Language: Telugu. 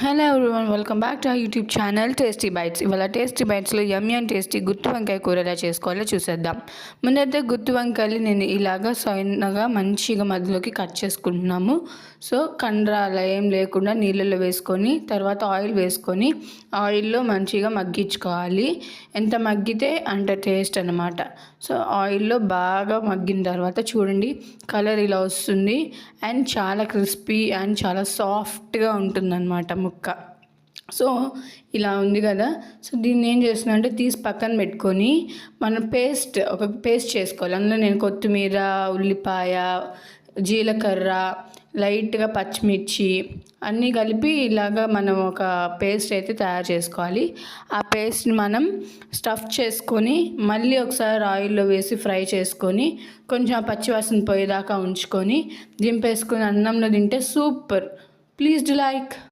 Hello everyone welcome back to YouTube channel tasty bites ఇవాళ టేస్టీ బైట్స్లో యమ్మి అండ్ టేస్టీ గుత్తి వంకాయ కూర ఎలా చేసుకోవాలో చూసేద్దాం. ముందైతే గుత్తి వంకాయలు నేను ఇలాగా సైనగా మంచిగా మధ్యలోకి కట్ చేసుకుంటున్నాము. సో కండరాలు ఏం లేకుండా నీళ్ళలో వేసుకొని తర్వాత ఆయిల్ వేసుకొని ఆయిల్లో మంచిగా మగ్గించుకోవాలి. ఎంత మగ్గితే అంత టేస్ట్ అనమాట సో ఆయిల్లో బాగా మగ్గిన తర్వాత చూడండి కలర్ ఇలా వస్తుంది. అండ్ చాలా క్రిస్పీ అండ్ చాలా సాఫ్ట్గా ఉంటుందన్నమాట. ముక్క. సో ఇలా ఉంది కదా. సో దీన్ని ఏం చేస్తున్నా అంటే తీసి పక్కన పెట్టుకొని మనం పేస్ట్ ఒక పేస్ట్ చేసుకోవాలి. అందులో నేను కొత్తిమీర ఉల్లిపాయ జీలకర్ర లైట్గా పచ్చిమిర్చి అన్నీ కలిపి ఇలాగా మనం ఒక పేస్ట్ అయితే తయారు చేసుకోవాలి. ఆ పేస్ట్ని మనం స్టఫ్ చేసుకొని మళ్ళీ ఒకసారి ఆయిల్లో వేసి ఫ్రై చేసుకొని కొంచెం ఆ పచ్చివాసన పోయేదాకా ఉంచుకొని దింపేసుకొని అన్నంలో తింటే సూపర్. Please do like.